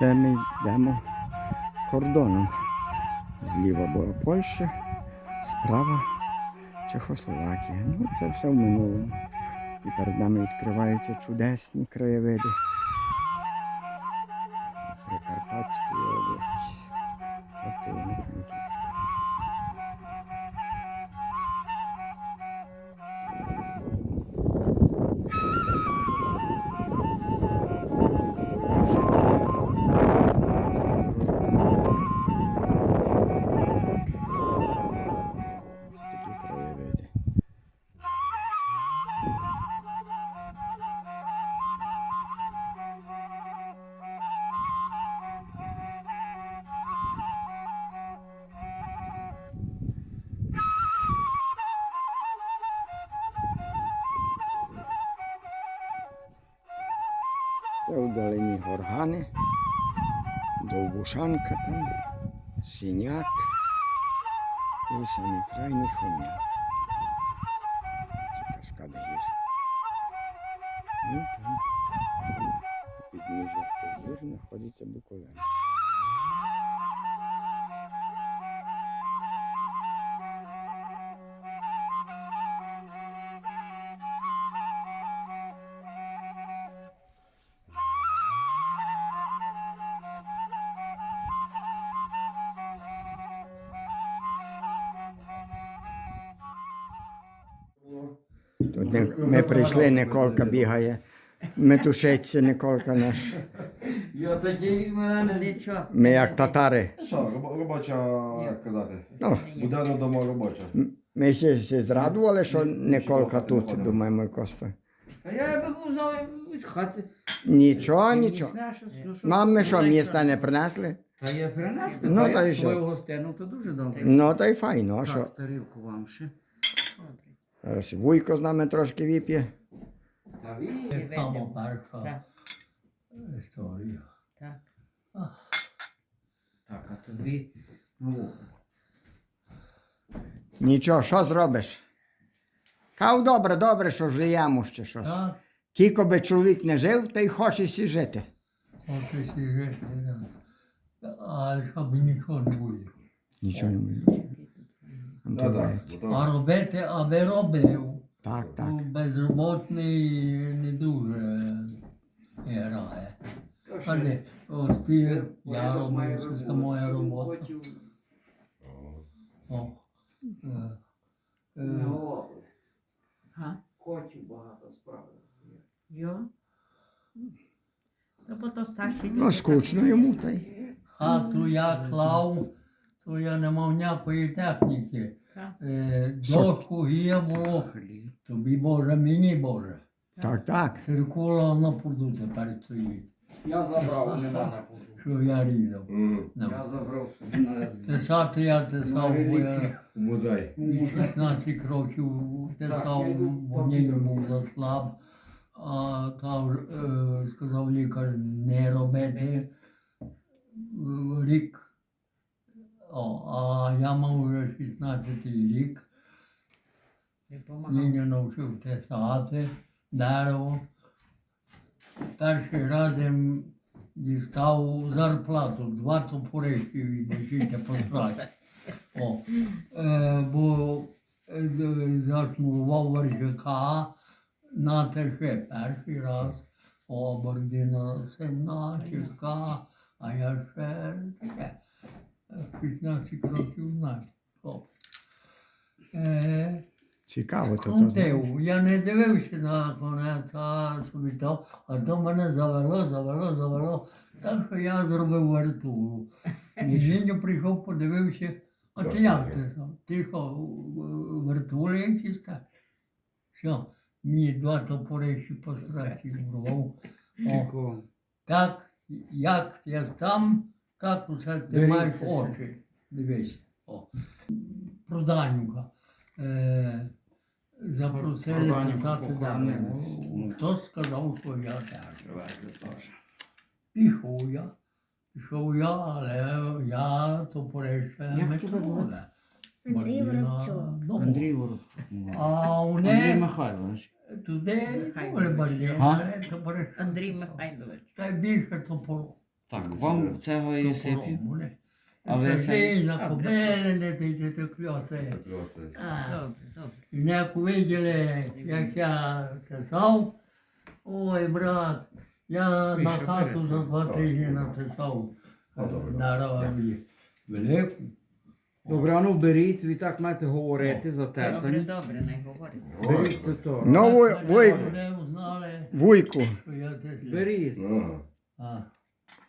Це ми йдемо кордоном. Зліва була Польща, справа Чехословакія. Ну, це все в минулому. І перед нами відкриваються чудесні краєвиди вдалині довбушанка там, синяк і самі крайні хом'як. Це каскада гір. Ну, там під ніжок гір знаходиться Буковина. Ми прийшли, Николка бігає. Метушиться Николка наш. Я такий від мене. Нічого. Ми як татари. Що, роб- робоча, як казати? Ну, Буденно дома робоча. ми ще, ще зрадували, що Николка тут, думаємо, Коста. А я би був знав від хати. Нічого, нічого. ну, що- Мам, ми що, міста не принесли? Та я принесу, Ну, ну, та та й я що? свою гостину, то дуже добре. Ну, та й файно, а що? Так, тарілку вам ще. Зараз Вуйко з нами трошки вип'є. Та Так. історія. Так. Так, а тобі, ну, Нічого, що зробиш? Хав добре, добре, що живемо ще щось. Так, Кілько би чоловік не жив, та й хоче сі жити. поки всі жити, да. а щоб нічого не буде. Нічого не може. Так. А робити, аби робив. Так, так. Ну, Безроботний не дуже грає. А не, от ти, я робив, це моя робота. О. Е, е? Котів багато справи. Йо. Та бо то старші люди. Ну, скучно йому та й. Хату я клав, то я не мав ніякої техніки. Так. Е, було. Тобі Боже, мені Боже. Так, так. Циркула на пуду тепер стоїть, Я забрав, нема на буду. що я різав. Я забрав собі на Писати я писав, бо я В музей. 16 років писав, бо мені був заслаб. А там е, сказав лікар не робити е, рік. О, а я мав вже 16 рік. Нині навчив писати дерево. Перший раз я дістав зарплату, два топорищі вибачайте по праці. О, е, бо е, зашмурував вершика на теше перший раз. О, бордина сина, чітка, а я ще таке. е, 16 років. О. Е, Цікаво то. Крутив. Я не дивився на конець, а собі то, а то мене завело, завело, завело. Так що я зробив вертулу. І прийшов, подивився, а ти як ти сам? Ти що, вертули так? Все, мені два топорищі по страці врвав. Так, як я там, так усе ти маєш очі. Дивись. О. Проданюка. Е, запросили Проданюка писати похоронили. дане. Хто сказав, що я теж. Пішов я. Пішов я, але я топорище Як не тебе. Андрій Воробчук. Андрій Воробчук. А у Андрій Михайлович. туди А? але топорище. Андрій Михайлович. Та й більше топору. Так, вам цього і. Але це- на кобеле, ти ти ти кльоце. Добре, добре. Як виділи, як я писав, ой, брат, я на хату за два тижні написав Ну, на раві. Велику. Добре, а ну беріть, ви так маєте говорити за Добре, добре, не говори. Беріть це то. Ну, вуй, вуй, вуйку, Беріть.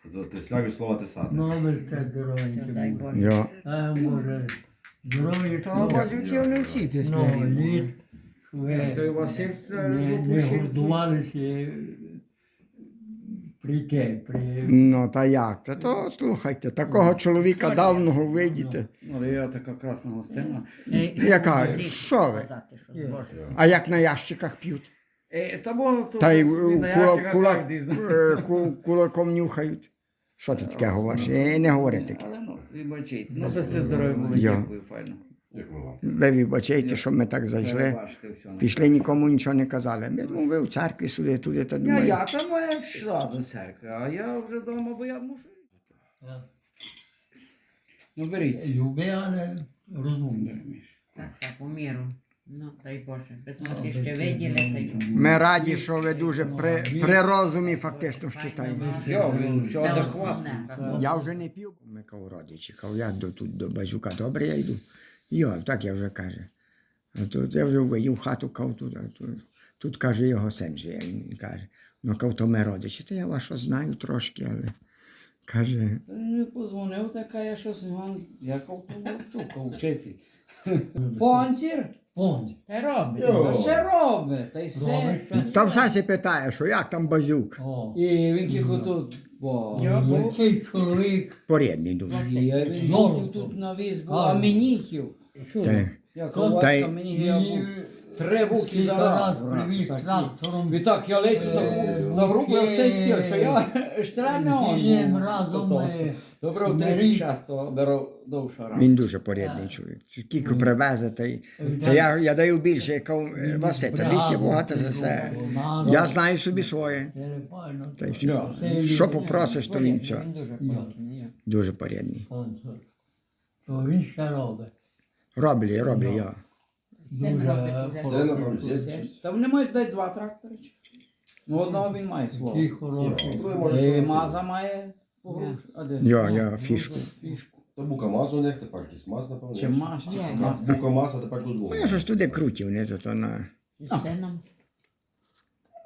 Ну, А, то ти славі слова тисати. ну ви дай були. Боже. йо. Ай, Боже, здоров'я Та бачите, не всі ті Ну, славі. літ, що ви То й Василь не, не гордувалися прийти, при... Ну та як? Та то слухайте, такого чоловіка давного видіте. Ну, я така красна гостина. Е, Яка? Що ви? сказати, що з Божим. А як на ящиках п'ють? Е, та то Та й кулак- е, ку- кулаком нюхають. Що ти таке говориш? Е, Не говори таке. Але ну, вибачайте. Ну, ви сте здорові були, Я. дякую, файно. Дякую вам. Ви вибачайте, що ми так зайшли. Пішли, нікому нічого не казали. Ми думали, ви в церкві сюди, туди, та Я, думаю. я там я йшла до церкви, а я вже вдома, бо я мушу. Ну, беріть. Люби, але розумний. Так, так, у міру. Ну, дай Боже. Без Ну, нас ще виділи, та й Ми раді, що ви дуже при, при розумі фактично він все Це основне. Я вже не п'ю. Ми кав родичі, кав, я до, тут до базюка добре я йду. Йо, так я вже каже. А тут я вже виїв хату, кав тут, а тут, тут каже, його син живе. Він каже, ну кав, то ми родичі. Та я вашого знаю трошки, але каже, Та він мені позвонив, така я щось, Іван, я ковтувчука, вчитель. Понсір? Понь. Та робить. Йо. Та ще робить, та й все. Робить. та все сі питає, що як там базюк. О, І він тільки тут, бо... Який чоловік. Порідний дуже. Я він тут на віз, бо А. амініхів. Що? Та, Я Та й- мені я був. Три буки за раз такі. трактором. І так я лечу Е, таку загрубив цей стіл, що я штраня Їм разом. е, Добре, в 36 беру довша рана. Він дуже порідний чоловік. Скільки привезе, та, й- та я, я даю більше, я кажу, «Е, Василь, багато за все. Я знаю собі своє. Та й все. Що попросиш, то він все. Він дуже. Спонсор. То він ще робить. Роблю, роблю я. Син Дуже робить уже. Та вони мають дати два трактори. чи? Ну, одного він має слово. Такий хороший. Другий може, І що- Маза має погруш. А де? Я, я фішку. Фішку. То букамаз у них, тепер якийсь маз, напевно. Чи маш, чи Ні. маз. Букамаз, а тепер тут Ну, я щось туди крутів, не то, то на. І сином.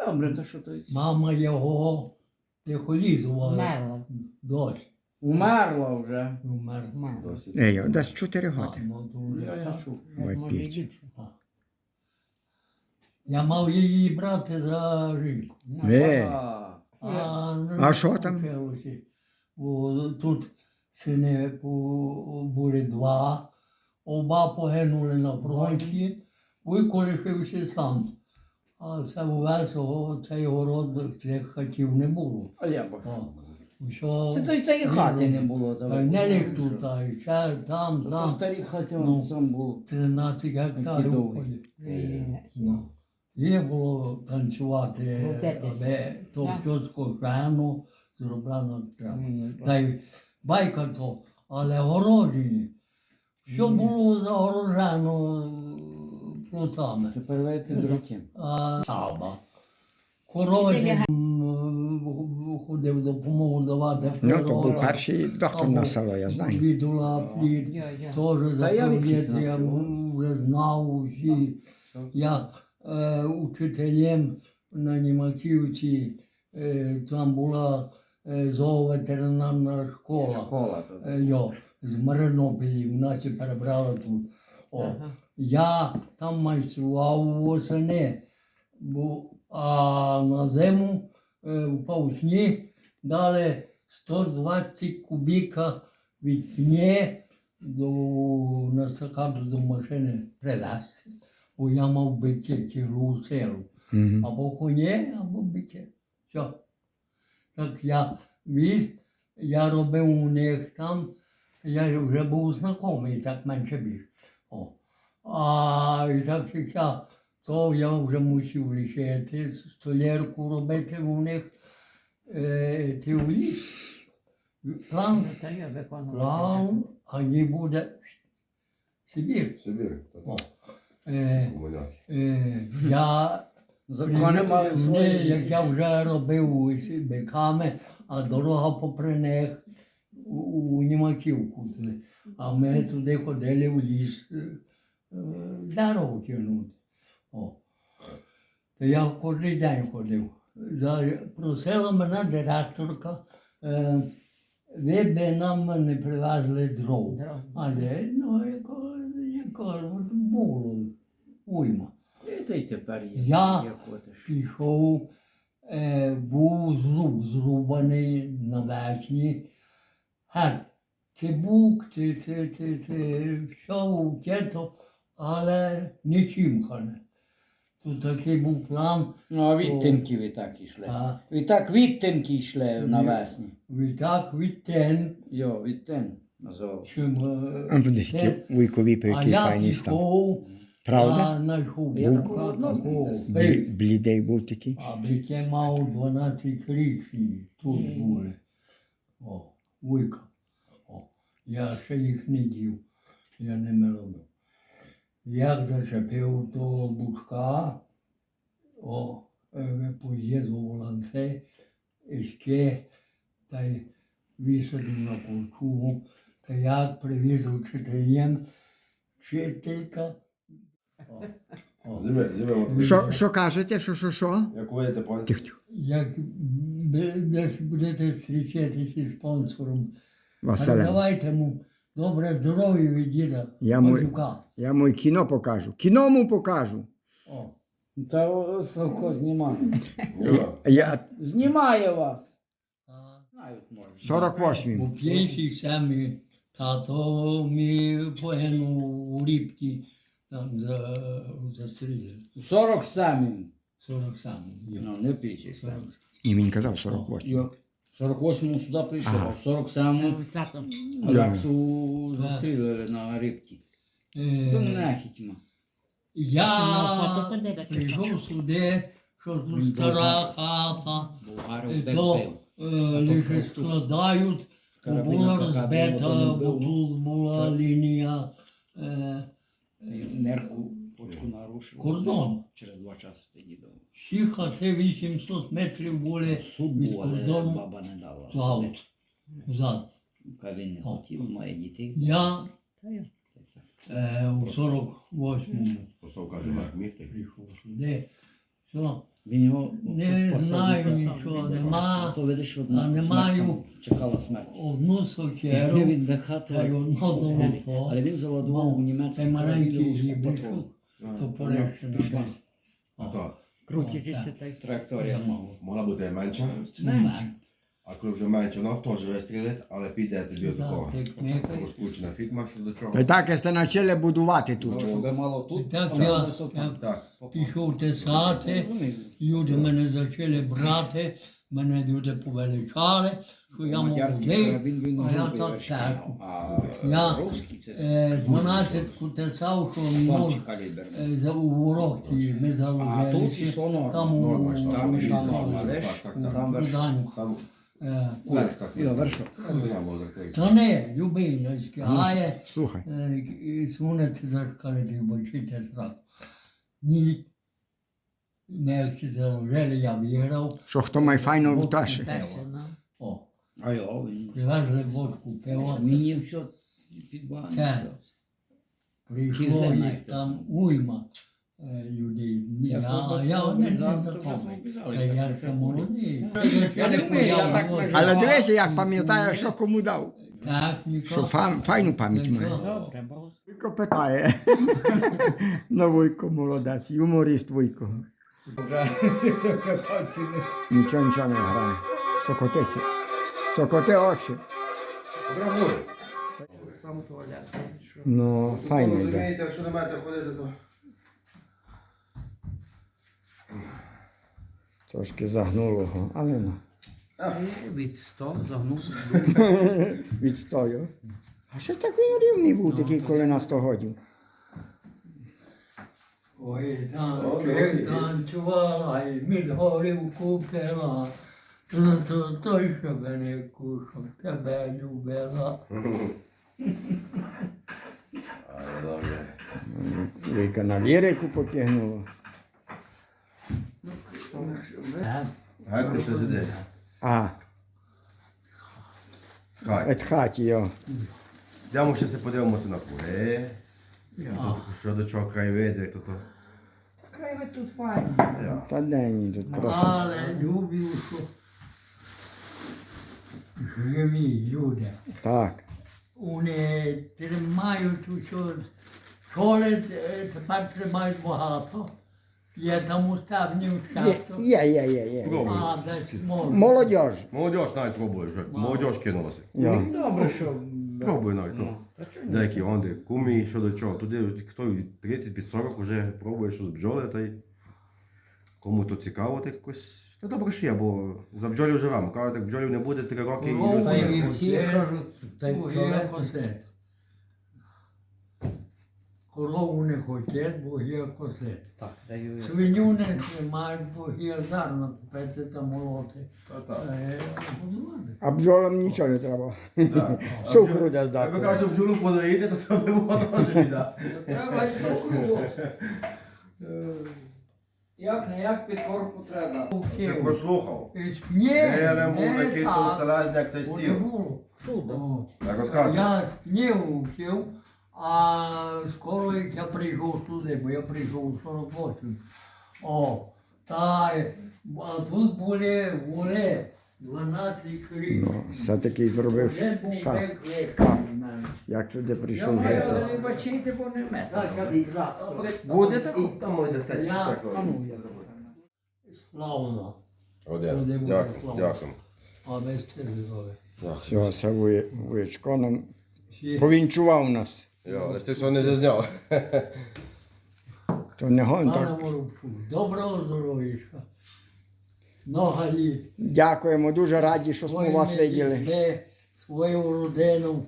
Добре, то що то? Мама його тихолізувала. Мерла. Дощ. Умерла вже. Умер. Мама. Досить. Ей, десь 4 роки. Ну, то Я, я чув. Ой, Може і піть. більше. Я мав її брати за жінку. Ну, Е, А, А, ну, А що там? тут сини бу- були два, оба погинули на фронті, Вуйко лишився сам. А це весело, цей город цих хатів не було. А я б. О, що- Це то й цієї хати не було. Не тут, а й ще там, То там. старі хаті Ну. он сам був. 13 гектарів. довгі. виходить. Е, Ну, Є було танцювати, Крутитись. аби то все скошено зроблено треба. Та й байка то, але городжені. Що було загорожено е, плотами. Тепер вийти дроті. А чаба. Короді м, ходив допомогу давати. Ну, то був перший доктор на село, я знаю. Відула плід. Теж Та я заповідати, я знав, вже знав усі. Я е, учителем на Німаківці, е, там була е, зооветеринарна школа. Школа тут. Е, йо, з Маринопілі, в нас і перебрали тут. О, Ага. Я там майстрував восени, бо, а на зиму е, впав сніг, дали 120 кубіка від пні до на до машини привезти. Бо я мав биття цілу силу. Або коні, або биття. Все. Так я віз, я робив у них там, я вже був знайомий, так менше більше. О. А і так як я, то я вже мусив лишити столярку робити у них е, ти у ліс. План, виконував. план, а не буде Сибір. Сибір. О. Е, е, я Закони мали Ні, свої. як я вже робив із биками, а дорога попри них у, у Німаківку. туди. А ми туди ходили в ліс е, е, дерево тягнути. О. То я кожен день ходив. Просила мене директорка, е, ви би нам не привезли дров. Дров. Але ну, якого, якого було уйма. І ти тепер є. Я- як ходиш. пішов, е, був зруб зрубаний на вечні. Геть, це бук, це, це, це, це все втято, але нічим хане. Тут такий був план, Ну, а відтинки ви так йшли. а Ви так відтинки йшли навесні. відтак від тен, Йо, відтин назов. чим, подивись, вуйкові а який я файний став. пішов, Правда? а знайшов Я такого одного такого. Блі- Блідий був такий. А брите мав 12 річні, тут були. О, вуйка. О, я ще їх не дів, я ними робив. Як зачепив того бучка, о, е, поїздив воланце, ішке, та й висадив на кучу, та як привіз учителям, вчителька. Зими, от Що, що кажете? Що, що, що? як Тих, тих. Як ви десь будете зустрічатися із спонсором, Василем. передавайте йому добре здоров'я від діда Я мой-. Я мой кіно покажу. Кіно му покажу. О, Та Славко знімає. Ні, Я Знімає вас. а, Знають може. 48. у п'єсі самі тато мій погинув у ліпті, там за, застріли. 47. 40 самі. Ну, не 57. І він казав 48. Йо. В 48-му сюди прийшов, Ага. а в 47-му Тато. Олексу застрілили на рибці. То Е, я фото ходили, чи прийшов сюди, що тут стара хата, Болгарів Е, бек то бив. е, лише складають, бо була розбита, бо тут була лінія. Е, Нерку почку нарушив. Кордон. Через два часи тоді до. всі хати 800 метрів були Суд від був, але кордону баба не дала. плавати взад. Ка він не О. хотів, має дітей. Я е, у 48-му Посов каже, як міг прийшов сюди. Все. Він його Не все спасав, знаю відписав. нічого, А нема. то видиш, А одна не смерть маю. там чекала смерть. Одну Я сокеру, від та й одно але він заводував у Цей німецькому маленький карабіновську гібрид, патрон. То поречена. Пішла. А то Крутитися та й Траєкторія мала. могла бути менша, Менше. а коли вже менше, вона теж вистрілить, але піде тобі Так, такого. Розкручена фігма, що до чого. Та так, як почали будувати Ну, тут. щоб мало тут, Так, я- Так. Пішов тесати, люди мене почали брати, мене люди повеличали, що я молодий. а я так так. Я, це Е, 12 тесав, що мов е, за уроки ми норма. Там у. Та не, любинське, а є Слухай. сунеться за шкалити, бачите зразу. Ні. Не всі заложили, я виграв. Що хто має файно вташе. Тесина. О, А йо, він. привезли водку, пиво. Мені все під Це. баню. Прийшло Кізли їх навіть там основно. уйма е, людей. Я, а я не знайомий. Та я ще молодий. Я не появився. Але дивися, як пам'ятаєш, що кому дав. Так, нікого. Що фа- файну пам'ять має. Добре, бо Вуйко питає. Ну, Нічого, нічого не грає. Сокотиться. Сокоти очі. Сам туалет. Ну, файно йде. Розумієте, якщо не маєте ходити, то... Трошки загнуло його, але ну. Від 100 загнувся. Відстою. А що так він рівний був такий, коли на 100 годів? Ой, танчик танцювала, і мід горів купила, то, то, той, що мене кушав, тебе любила. Але добре. Віка на лірику потягнула. Гарно ще сидить. А, Хай. від хаті його. Йдемо ще се подивимося на поле. Тут Що до чого краєвиди, як то то. Край тут файно. Я. Та ні, тут просто. Але любив, що живі люди. Так. Вони тримають усе. Школи е, тепер тримають багато. Я там уставнів Є, часто. є, є, є. є. Пробуй. А, десь можна. Молодіж. Молодіж навіть пробує вже. Молодіж кинулася. Йо. Добре, що. Пробуй навіть. Ну. Деякі онди, кумі, що до чого. Туди хто від 30 під 40 вже пробує щось бджоли, та й кому то цікаво, так якось. Та добре, що є, бо за бджолів живемо. Кажуть, так бджолів не буде 3 роки і Ну, люди та й всі кажуть, та й пчоли. є косет. Корову не хочуть, бо є косет. Так, даю. Свиню не тримають, бо є зарно купити та молоти. Та так. Е, годувати. А бджолам нічого не треба. Ви здати. кажете, бджолу подоїти, то це було теж. Треба й цукру. Як не як підкорку треба. Ти прослухав. Ні, Елем був не такий так. як цей не стіл. було. Так розказуй. Я спнів вчив, а скоро як я прийшов туди, бо я прийшов у 48. О, та а тут були воли 12 крів. Ну, все-таки зробив Один був шаф. шкаф. Як туди Я прийшов маю, але жити. бо не мета. Так, як трактор. Буде тако? І там можете сказати, Я-. Славно, Один. Дякую. Дякую. а без телевізори. Все, це вуєчко нам повінчував нас. Ж ти все не зазняв. То не гон Пане так. Доброго здоров'ячка. Много літ. Дякуємо, дуже раді, що ми вас виділи. Де свою родину.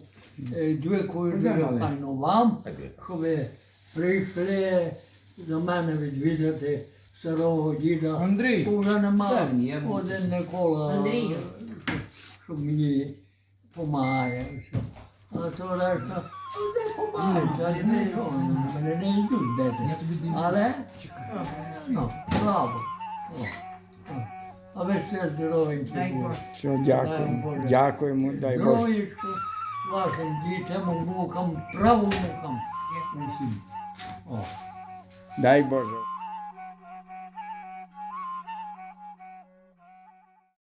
Е, Дякую дуже файно вам, що ви прийшли до мене відвідати старого діда. Андрій, Бо Вже нема Певні, я буду. один Микола, Андрію. що мені допомагає. А то решта не йдуть. Але, ну, слава. О, о. А ви все здоровенькі були. Все, дякуємо. Дякуємо, дай Боже. Здоров'ячку вашим дітям, внукам, правонукам. Усім. О. Дай Боже.